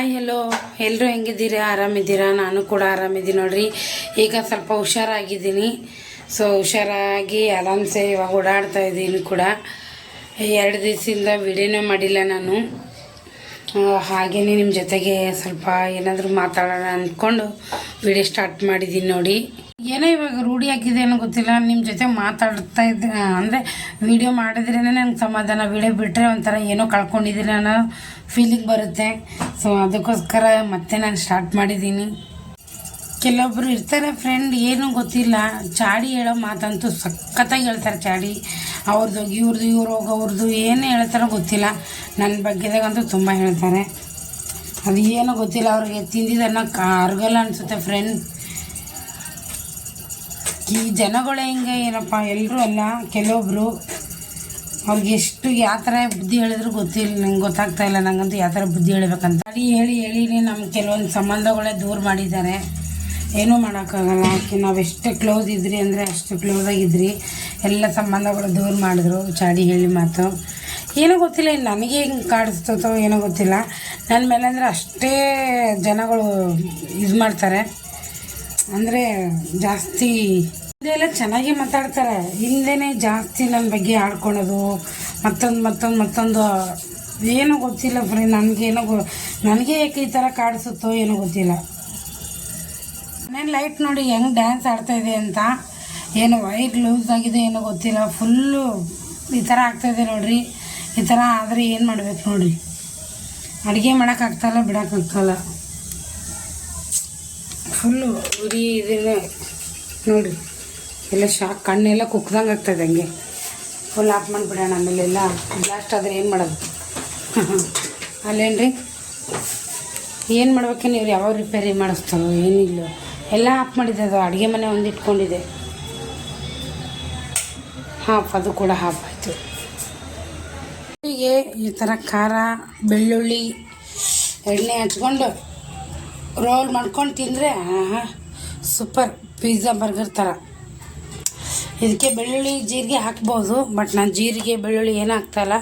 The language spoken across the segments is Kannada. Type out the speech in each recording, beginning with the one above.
ಹಾಯ್ ಹಲೋ ಎಲ್ಲರೂ ಹೆಂಗಿದ್ದೀರಾ? ಆರಾಮಿದ್ದೀರಾ? ನಾನು ಕೂಡ ಆರಾಮಿದ್ದೀನಿ ನೋಡ್ರಿ. ಈಗ ಸ್ವಲ್ಪ ಹುಷಾರಾಗಿದ್ದೀನಿ. ಸೊ ಹುಷಾರಾಗಿ ಆರಾಮ್ಸೆ ಇವಾಗ ಓಡಾಡ್ತಾ ಇದ್ದೀನಿ ಕೂಡ. ಎರಡು ದಿವಸದಿಂದ ವಿಡಿಯೋನೇ ಮಾಡಿಲ್ಲ ನಾನು. ಹಾಗೇ ನಿಮ್ಮ ಜೊತೆಗೆ ಸ್ವಲ್ಪ ಏನಾದರೂ ಮಾತಾಡೋಣ ಅಂದ್ಕೊಂಡು ವಿಡಿಯೋ ಸ್ಟಾರ್ಟ್ ಮಾಡಿದ್ದೀನಿ ನೋಡಿ. ಏನೋ ಇವಾಗ ರೂಢಿ ಆಗಿದೆ ಏನೋ ಗೊತ್ತಿಲ್ಲ. ನಿಮ್ಮ ಜೊತೆ ಮಾತಾಡ್ತಾ ಇದ್ದೆ. ಅಂದರೆ ವಿಡಿಯೋ ಮಾಡಿದ್ರೇ ನಂಗೆ ಸಮಾಧಾನ. ವೀಡಿಯೋ ಬಿಟ್ಟರೆ ಒಂಥರ ಏನೋ ಕಳ್ಕೊಂಡಿದ್ದೀನಿ ಅನ್ನೋ ಫೀಲಿಂಗ್ ಬರುತ್ತೆ. ಸೊ ಅದಕ್ಕೋಸ್ಕರ ಮತ್ತೆ ನಾನು ಸ್ಟಾರ್ಟ್ ಮಾಡಿದ್ದೀನಿ. ಕೆಲವೊಬ್ರು ಇರ್ತಾರೆ ಫ್ರೆಂಡ್ ಏನೂ ಗೊತ್ತಿಲ್ಲ. ಚಾಡಿ ಹೇಳೋ ಮಾತಂತೂ ಸಖತ್ತಾಗಿ ಹೇಳ್ತಾರೆ ಚಾಡಿ. ಅವ್ರದ್ದು ಇವ್ರದ್ದು ಇವ್ರು ಅವ್ರದ್ದು ಏನು ಹೇಳ್ತಾರೋ ಗೊತ್ತಿಲ್ಲ. ನನ್ನ ಬಗ್ಗೆದಾಗಂತೂ ತುಂಬ ಹೇಳ್ತಾರೆ. ಅದು ಏನೋ ಗೊತ್ತಿಲ್ಲ. ಅವ್ರಿಗೆ ತಿಂದಿದ್ದನ್ನ ಕಾರ್ಗಲ್ಲ ಅನಿಸುತ್ತೆ ಫ್ರೆಂಡ್ ಈ ಜನಗಳು ಹೆಂಗೆ ಏನಪ್ಪ ಎಲ್ಲರೂ ಅಲ್ಲ ಕೆಲವೊಬ್ಬರು ಅವ್ರಿಗೆ ಎಷ್ಟು ಯಾವ ಥರ ಬುದ್ಧಿ ಹೇಳಿದ್ರು ಗೊತ್ತಿಲ್ಲ, ನಂಗೆ ಗೊತ್ತಾಗ್ತಾ ಇಲ್ಲ, ನಂಗಂತೂ ಯಾವ ಥರ ಬುದ್ಧಿ ಹೇಳಬೇಕಂತ. ಅಡಿ ಹೇಳಿ ಹೇಳಿ ನಮ್ಮ ಕೆಲವೊಂದು ಸಂಬಂಧಗಳೇ ದೂರ ಮಾಡಿದ್ದಾರೆ. ಏನೂ ಮಾಡೋಕ್ಕಾಗಲ್ಲ, ಆಕೆ ನಾವು ಎಷ್ಟು ಕ್ಲೋಸ್ ಇದ್ರಿ ಅಂದರೆ ಅಷ್ಟು ಕ್ಲೋಸ್ ಆಗಿದ್ರಿ. ಎಲ್ಲ ಸಂಬಂಧಗಳು ದೂರ ಮಾಡಿದ್ರು, ಚಾಡಿ ಹೇಳಿ ಮಾತು. ಏನೂ ಗೊತ್ತಿಲ್ಲ, ಇನ್ನು ನನಗೆ ಹಿಂಗೆ ಕಾಡಿಸ್ತೋ ಏನೋ ಗೊತ್ತಿಲ್ಲ. ನನ್ನ ಮೇಲೆ ಅಂದರೆ ಅಷ್ಟೇ ಜನಗಳು ಇದು ಮಾಡ್ತಾರೆ. ಅಂದರೆ ಜಾಸ್ತಿ ಎಲ್ಲ ಚೆನ್ನಾಗಿ ಮಾತಾಡ್ತಾರೆ. ಹಿಂದೆನೇ ಜಾಸ್ತಿ ನನ್ನ ಬಗ್ಗೆ ಆಡ್ಕೊಳೋದು ಮತ್ತೊಂದು ಮತ್ತೊಂದು ಮತ್ತೊಂದು, ಏನು ಗೊತ್ತಿಲ್ಲ ಬರೀ ನನಗೇನೋ ಗೊ, ನನಗೆ ಯಾಕೆ ಈ ಥರ ಕಾಡಿಸುತ್ತೋ ಏನೋ ಗೊತ್ತಿಲ್ಲ. ನಾನು ಲೈಟ್ ನೋಡಿ ಹೆಂಗೆ ಡ್ಯಾನ್ಸ್ ಆಡ್ತಾ ಇದೆ ಅಂತ, ಏನು ವೈಟ್ ಲೂಸ್ ಆಗಿದೆ ಏನೋ ಗೊತ್ತಿಲ್ಲ, ಫುಲ್ಲು ಈ ಥರ ಆಗ್ತಾಯಿದೆ ನೋಡ್ರಿ. ಈ ಥರ ಆದರೆ ಏನು ಮಾಡ್ಬೇಕು ನೋಡ್ರಿ. ಅಡುಗೆ ಮಾಡೋಕ್ಕಾಗ್ತಾಯಿಲ್ಲ ಬಿಡೋಕ್ಕಾಗ್ತಾಯಿಲ್ಲ ಫುಲ್ಲು ಉರಿ ಇದನ್ನೇ ನೋಡಿ. ಎಲ್ಲ ಶಾಕ್ ಕಣ್ಣೆಲ್ಲ ಕುಕ್ದಂಗೆ ಆಗ್ತದೆ ಹಂಗೆ. ಫುಲ್ ಆಫ್ ಮಾಡಿಬಿಡೋಣ ಆಮೇಲೆ ಎಲ್ಲ ಬ್ಲಾಸ್ಟ್ ಆದರೆ ಏನು ಮಾಡೋದು? ಅಲ್ಲೇನ್ರಿ? ಏನು ಮಾಡ್ಬೇಕೇನು ಇವ್ರು ಯಾವಾಗ ರಿಪೇರಿ ಮಾಡಿಸ್ತಾರೋ ಏನಿಲ್ಲ ಎಲ್ಲ ಆಫ್ ಮಾಡಿದೆ ಅದು. ಅಡುಗೆ ಮನೆ ಒಂದು ಇಟ್ಕೊಂಡಿದೆ. ಹಾಫ್ ಅದು ಕೂಡ ಹಾಫ್ ಆಯಿತು. ಈ ಥರ ಖಾರ, ಬೆಳ್ಳುಳ್ಳಿ, ಎಣ್ಣೆ ಹಚ್ಕೊಂಡು ರೋಲ್ ಮಾಡ್ಕೊಂಡು ತಿಂದರೆ ಸೂಪರ್ ಪಿಜ್ಜಾ ಬರ್ಗರ್ ಥರ ಇದಕ್ಕೆ ಬೆಳ್ಳುಳ್ಳಿ ಜೀರಿಗೆ ಹಾಕ್ಬೋದು ಬಟ್ ನಾನು ಜೀರಿಗೆ, ಬೆಳ್ಳುಳ್ಳಿ ಏನು ಹಾಕ್ತಾಯಿಲ್ಲ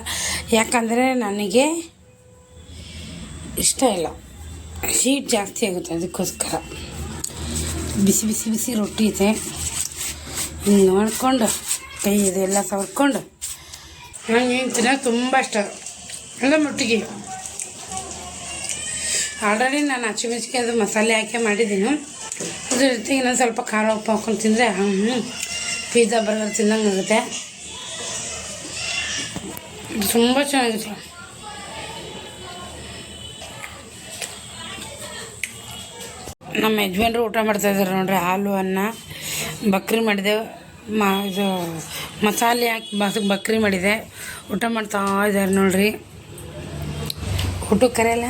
ಯಾಕಂದರೆ ನನಗೆ ಇಷ್ಟ ಇಲ್ಲ. ಹೀಟ್ ಜಾಸ್ತಿ ಆಗುತ್ತೆ ಅದಕ್ಕೋಸ್ಕರ. ಬಿಸಿ ಬಿಸಿ ಬಿಸಿ ರೊಟ್ಟಿ ಇದೆ. ಹಿಂಗೆ ಮಾಡ್ಕೊಂಡು ಕೈ ಇದೆಲ್ಲ ಸವರ್ಕೊಂಡು, ನಂಗೆ ಏನು ತಿನ್ನೋದು ತುಂಬ ಇಷ್ಟ. ಎಲ್ಲ ಮಟ್ಟಿಗೆ. ಆಲ್ರೆಡಿ ನಾನು ಅಚ್ಚುಮೆಚ್ಚಿಗೆ ಅದು ಮಸಾಲೆ ಹಾಕಿ ಮಾಡಿದ್ದೀನಿ. ಅದ್ರ ಜೊತೆಗೆ ಇನ್ನೊಂದು ಸ್ವಲ್ಪ ಖಾರ ಉಪ್ಪು ಹಾಕೊಂಡು ತಿಂದರೆ ಹ್ಞೂ ಪಿಜ್ಜಾ ಬರ್ಗರ್ ತಿಂದಂಗೆ ಆಗುತ್ತೆ ತುಂಬ ಚೆನ್ನಾಗಿತ್ತು ನಮ್ಮ ಯಜಮಾನ್ರು ಊಟ ಮಾಡ್ತಾಯಿದ್ದಾರೆ ನೋಡ್ರಿ, ಹಾಲು, ಅನ್ನ, ಬಕ್ರಿ ಮಾಡಿದೆ. ಮಾ, ಇದು ಮಸಾಲೆ ಹಾಕಿ ಬಸ್ ಬಕ್ರಿ ಮಾಡಿದೆ. ಊಟ ಮಾಡ್ತಾ ಇದ್ದಾರೆ ನೋಡ್ರಿ. ಊಟಕ್ಕೆ ಕರೆಯಲ್ಲ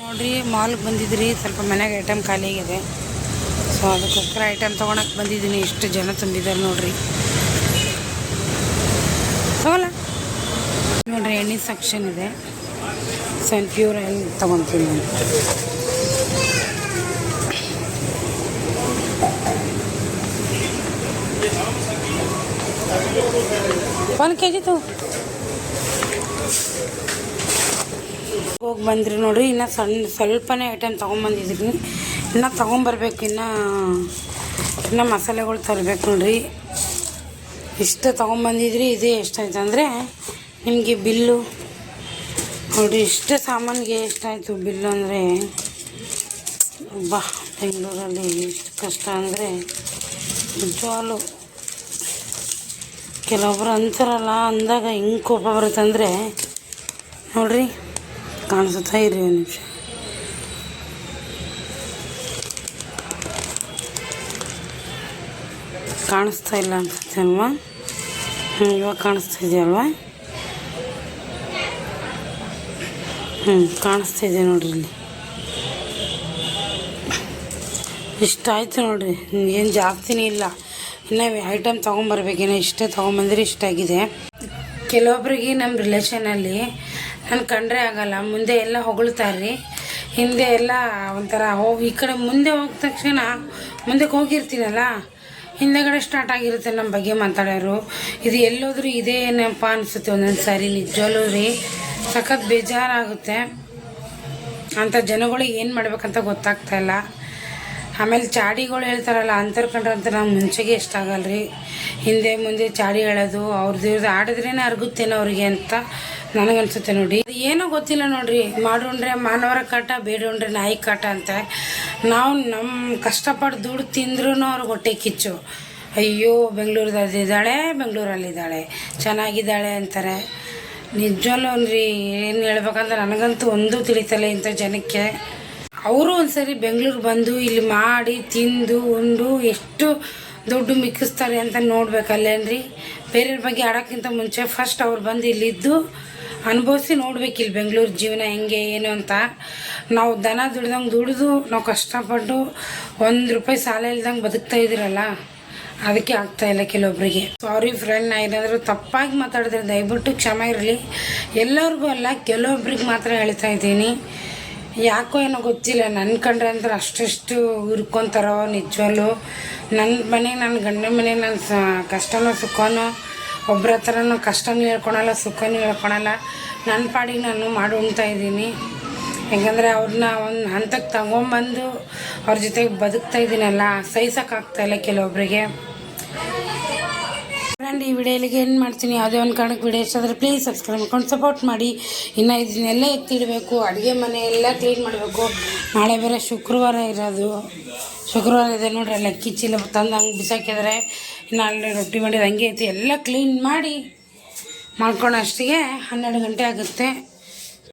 ನೋಡ್ರಿ ಮಾಲ್ಗೆ ಬಂದಿದ್ರಿ, ಸ್ವಲ್ಪ ಮನೆಗೆ ಐಟಮ್ ಖಾಲಿ ಆಗಿದೆ. ಸೊ ಅದಕ್ಕೋಸ್ಕರ ಐಟಮ್ ತೊಗೊಳಕ್ಕೆ ಬಂದಿದ್ದೀನಿ. ಎಷ್ಟು ಜನ ತುಂಬಿದ್ದಾರೆ ನೋಡ್ರಿ. ತಗೋಲ್ಲ ನೋಡ್ರಿ ಎಣ್ಣೆ ಸೆಕ್ಷನ್ ಇದೆ. ಸನ್ ಪ್ಯೂರ್ ಎಣ್ಣೆ ತೊಗೊತೀನಿ ಒಂದು ಕೆ ಜಿ ತಗೋ. ಹೋಗಿ ಬಂದ್ರಿ ನೋಡ್ರಿ, ಇನ್ನು ಸಣ್ಣ ಸ್ವಲ್ಪನೇ ಐಟಮ್ ತೊಗೊಂಬಂದಿದ್ರಿ ಇನ್ನು ತೊಗೊಂಬರ್ಬೇಕು, ಇನ್ನು ಇನ್ನು ಮಸಾಲೆಗಳು ತರಬೇಕು ನೋಡ್ರಿ. ಇಷ್ಟು ತೊಗೊಂಬಂದಿದ್ರಿ, ಇದೇ ಎಷ್ಟಾಯ್ತು ಅಂದರೆ, ನಿಮಗೆ ಬಿಲ್ಲು. ನೋಡಿರಿ, ಇಷ್ಟು ಸಾಮಾನಿಗೆ ಎಷ್ಟಾಯಿತು ಬಿಲ್ಲು ಅಂದರೆ, ಬಾ, ಬೆಂಗಳೂರಲ್ಲಿ ಎಷ್ಟು ಕಷ್ಟ ಅಂದರೆ, ನಿಜವಾಗ್ಲೂ ಕೆಲವೊಬ್ರು ಅಂತಾರಲ್ಲ, ಅಂದಾಗ ಹೆಂಗೆ ಕೋಪ ಬರುತ್ತೆ ಅಂದರೆ, ನೋಡ್ರಿ. ಕಾಣಿಸುತ್ತಾ. ಇರಿ ಒಂದು ನಿಮಿಷ. ಕಾಣಿಸ್ತಾ ಇಲ್ಲ ಅನ್ಸುತ್ತೆ ಅಲ್ವಾ? ಹ್ಞೂ ಇವಾಗ ಕಾಣಿಸ್ತಾ ಇದೆಯಲ್ವಾ ಹ್ಞೂ ಕಾಣಿಸ್ತಾ ಇದೆ ನೋಡ್ರಿ ಇಲ್ಲಿ. ಇಷ್ಟ ಆಯಿತು ನೋಡ್ರಿ. ಏನು ಜಾಸ್ತಿನೇ ಇಲ್ಲ. ಇನ್ನು ಐಟಮ್ ತೊಗೊಂಬರ್ಬೇಕೇನೋ ಇಷ್ಟೇ ತೊಗೊಂಬಂದ್ರೆ ಇಷ್ಟ ಆಗಿದೆ. ಕೆಲವೊಬ್ರಿಗೆ ನಮ್ಮ ರಿಲೇಷನಲ್ಲಿ ನಾನು ಕಂಡ್ರೆ ಆಗಲ್ಲ. ಮುಂದೆ ಎಲ್ಲ ಹೊಗಳ್ತಾರೆ ಹಿಂದೆ ಎಲ್ಲ ಒಂಥರ ಹೋಗಿ ಈ ಕಡೆ ಮುಂದೆ ಹೋದ ತಕ್ಷಣ ಮುಂದಕ್ಕೆ ಹೋಗಿರ್ತೀನಲ್ಲ? ಹಿಂದೆಗಡೆ ಸ್ಟಾರ್ಟ್ ಆಗಿರುತ್ತೆ ನಮ್ಮ ಬಗ್ಗೆ ಮಾತಾಡೋರು. ಇದು ಎಲ್ಲೋದ್ರೂ ಇದೇ ಏನಪ್ಪ ಅನಿಸುತ್ತೆ ಒಂದೊಂದು ಸಾರಿ. ನಿಜವಲ್ಲೂ ರೀ, ಸಖತ್ ಬೇಜಾರಾಗುತ್ತೆ. ಅಂಥ ಜನಗಳಿಗೆ ಏನು ಮಾಡ್ಬೇಕಂತ ಗೊತ್ತಾಗ್ತಾ ಇಲ್ಲ. ಆಮೇಲೆ ಚಾಡಿಗಳು ಹೇಳ್ತಾರಲ್ಲ ಅಂತರ್ ಕಂಡ್ರೆ ಅಂತ ನಮ್ಗೆ ಮುಂಚೆಗೆ ಇಷ್ಟ ಆಗಲ್ಲ ರೀ ಹಿಂದೆ ಮುಂದೆ ಚಾಡಿ ಹೇಳೋದು ಅವ್ರದ್ದು ಇವ್ರದ್ದು ಆಡಿದ್ರೇನೆ ಅರ್ಗುತ್ತೇನೋ ಅವ್ರಿಗೆ ಅಂತ ನನಗನ್ಸುತ್ತೆ ನೋಡಿ. ಏನೋ ಗೊತ್ತಿಲ್ಲ ನೋಡ್ರಿ ಮಾಡೋಣ್ರೆ ಮಾನವರ ಕಾಟ ಬೇಡೋಣ್ರೆ ನಾಯಿ ಕಾಟ ಅಂತ. ನಾವು ನಮ್ಮ ಕಷ್ಟಪಟ್ಟು ದುಡ್ಡು ತಿಂದ್ರೂ ಅವ್ರಿಗೆ ಹೊಟ್ಟೆ ಕಿಚ್ಚು. ಅಯ್ಯೋ ಬೆಂಗಳೂರಲ್ಲಿದ್ದಾಳೆ ಬೆಂಗಳೂರಲ್ಲಿದ್ದಾಳೆ. ಚೆನ್ನಾಗಿದ್ದಾಳೆ ಅಂತಾರೆ. ನಿಜವಲ್ಲೂ ರೀ ಏನು ಹೇಳ್ಬೇಕಂದ್ರೆ ನನಗಂತೂ ಒಂದೂ ತಿಳಿತಲ್ಲ ಇಂಥ ಜನಕ್ಕೆ. ಅವರು ಒಂದ್ಸರಿ ಬೆಂಗಳೂರು ಬಂದು ಇಲ್ಲಿ ಮಾಡಿ ತಿಂದು ಉಂಡು ಎಷ್ಟು ದುಡ್ಡು ಮಿಕ್ಕಿಸ್ತಾರೆ ಅಂತ ನೋಡ್ಬೇಕಲ್ಲೇನ್ರಿ? ಬೇರೆಯವ್ರ ಬಗ್ಗೆ ಆಡೋಕ್ಕಿಂತ ಮುಂಚೆ ಫಸ್ಟ್ ಅವ್ರು ಬಂದು ಇಲ್ಲಿದ್ದು ಅನುಭವಿಸಿ ನೋಡ್ಬೇಕು ಇಲ್ಲಿ ಬೆಂಗಳೂರು ಜೀವನ ಹೆಂಗೆ, ಏನು ಅಂತ. ನಾವು ದನ ದುಡ್ದಂಗೆ ದುಡಿದು ನಾವು ಕಷ್ಟಪಟ್ಟು ಒಂದು ರೂಪಾಯಿ ಸಾಲ ಇಲ್ದಂಗೆ ಬದುಕ್ತಾ ಇದ್ದೀರಲ್ಲ, ಅದಕ್ಕೆ ಆಗ್ತಾ ಇಲ್ಲ ಕೆಲವೊಬ್ಬರಿಗೆ ಸಾರಿ ಫ್ರೆಂಡ್ ನಾ ಏನಾದರೂ ತಪ್ಪಾಗಿ ಮಾತಾಡಿದ್ರೆ ದಯವಿಟ್ಟು ಕ್ಷಮ ಇರಲಿ. ಎಲ್ಲರಿಗೂ ಅಲ್ಲ, ಕೆಲವೊಬ್ರಿಗೆ ಮಾತ್ರ ಹೇಳ್ತಾ ಇದ್ದೀನಿ. ಯಾಕೋ ಏನೋ ಗೊತ್ತಿಲ್ಲ ನನ್ನ ಕಂಡ್ರೆ ಅಂದ್ರೆ ಅಷ್ಟಷ್ಟು ಹುರ್ಕೊತಾರೋ ನಿಜವಲ್ಲೂ ನನ್ನ ಮನೆಗೆ ನನ್ನ ಗಂಡನ ಮನೆಗೆ ನನ್ನ ಸ, ಕಷ್ಟನೋ ಸುಖನೋ ಒಬ್ಬರ ಹತ್ರನೂ ಕಷ್ಟನೂ ಹೇಳ್ಕೊಳಲ್ಲ, ಸುಖನೂ ಹೇಳ್ಕೊಳಲ್ಲ. ನನ್ನ ಪಾಡಿಗೆ ನಾನು ಮಾಡಿ ಉಣ್ತಾ ಇದ್ದೀನಿ. ಯಾಕಂದರೆ ಅವ್ರನ್ನ ಒಂದು ಹಂತಕ್ಕೆ ತಗೊಂಬಂದು ಅವ್ರ ಜೊತೆಗೆ ಬದುಕ್ತಾ ಇದ್ದೀನಲ್ಲ ಸಹಿಸೋಕ್ಕಾಗ್ತಾಯಿಲ್ಲ ಕೆಲವೊಬ್ಬರಿಗೆ ಫ್ರೆಂಡ್ ಈ ವಿಡಿಯೋಲಿಗೆ ಏನು ಮಾಡ್ತೀನಿ. ಯಾವುದೇ ಒಂದು ಕಾರಣಕ್ಕೆ ವಿಡಿಯೋ ಇಷ್ಟ ಆದರೆ ಪ್ಲೀಸ್ ಸಬ್ಸ್ಕ್ರೈಬ್ ಮಾಡ್ಕೊಂಡು ಸಪೋರ್ಟ್ ಮಾಡಿ. ಇನ್ನು ಇದನ್ನೆಲ್ಲ ಎತ್ತಿಡಬೇಕು, ಅಡುಗೆ ಮನೆ ಎಲ್ಲ ಕ್ಲೀನ್ ಮಾಡಬೇಕು. ನಾಳೆ ಬೇರೆ ಶುಕ್ರವಾರ ಇರೋದು. ಶುಕ್ರವಾರ ಇದೆ ನೋಡ್ರಿ ಎಲ್ಲ ಕಿಚ್ಚಿಲ್ಲ ತಂದು ಹಂಗೆ ಬಿಸಾಕಿದ್ರೆ. ಇನ್ನು ಅಲ್ಲಿ ರೊಟ್ಟಿ ಮಾಡಿದ ಹಂಗೆ ಐತಿ. ಎಲ್ಲ ಕ್ಲೀನ್ ಮಾಡಿ ಮಾಡ್ಕೊಂಡು ಅಷ್ಟಿಗೆ ಹನ್ನೆರಡು ಗಂಟೆ ಆಗುತ್ತೆ.